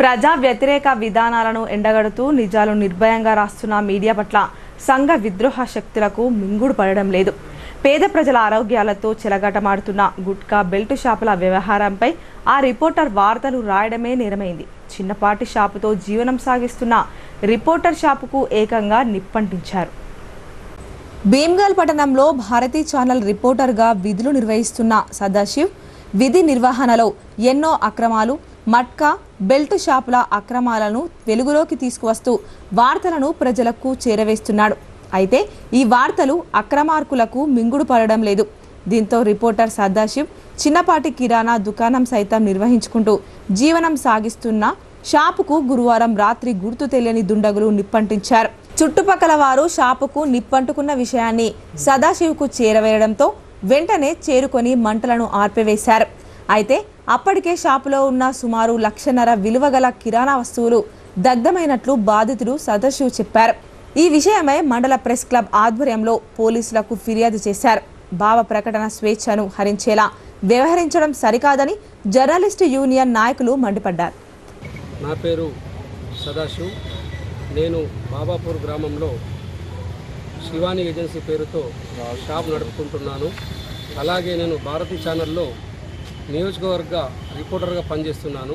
ప్రజా వ్యతిరేక విధానాలను ఎండగడుతూ నిజాలు నిర్భయంగా రాస్తున్న మీడియా పట్ల సంఘ విద్రోహ శక్తులకు మింగుడు పడడం లేదు. పేద ప్రజల ఆరోగ్యాలతో చెలగాటమాడుతున్న గుట్కా బెల్ట్ షాపుల వ్యవహారంపై ఆ రిపోర్టర్ వార్తలు రాయడమే నేరమైంది. చిన్నపాటి షాపుతో జీవనం సాగిస్తున్న రిపోర్టర్ షాపుకు ఏకంగా నిప్పంటించారు. భీమ్గల్ పట్టణంలో భారతీ ఛానల్ రిపోర్టర్గా విధులు నిర్వహిస్తున్న సదాశివ్ విధి నిర్వహణలో ఎన్నో అక్రమాలు మట్కా బెల్ట్ షాపుల అక్రమాలను వెలుగులోకి తీసుకువస్తూ వార్తలను ప్రజలకు చేరవేస్తున్నాడు. అయితే ఈ వార్తలు అక్రమార్కులకు మింగుడు పడడం లేదు. దీంతో రిపోర్టర్ సదాశివ్ చిన్నపాటి కిరాణా దుకాణం సైతం నిర్వహించుకుంటూ జీవనం సాగిస్తున్న షాపుకు గురువారం రాత్రి గుర్తు తెలియని దుండగులు నిప్పంటించారు. చుట్టుపక్కల వారు షాపుకు నిప్పంటుకున్న విషయాన్ని సదాశివ్కు చేరవేయడంతో వెంటనే చేరుకొని మంటలను ఆర్పివేశారు. అయితే అప్పటికే షాపులో ఉన్న సుమారు లక్షన్నర విలువగల కిరాణా వస్తువులు దగ్ధమైనట్లు బాధితుడు సదస్సు చెప్పారు. ఈ విషయమై మండల ప్రెస్ క్లబ్ ఆధ్వర్యంలో పోలీసులకు ఫిర్యాదు చేశారు. భావ ప్రకటన స్వేచ్ఛను హరించేలా వ్యవహరించడం సరికాదని జర్నలిస్టు యూనియన్ నాయకులు మండిపడ్డారు. నా పేరు సదాశివ్. నేను బాబాపూర్ గ్రామంలో శివాని ఏజెన్సీ పేరుతో షాప్ నడుపుకుంటున్నాను. అలాగే నేను భారతి ఛానల్లో నియోజకవర్గ రిపోర్టర్గా పనిచేస్తున్నాను.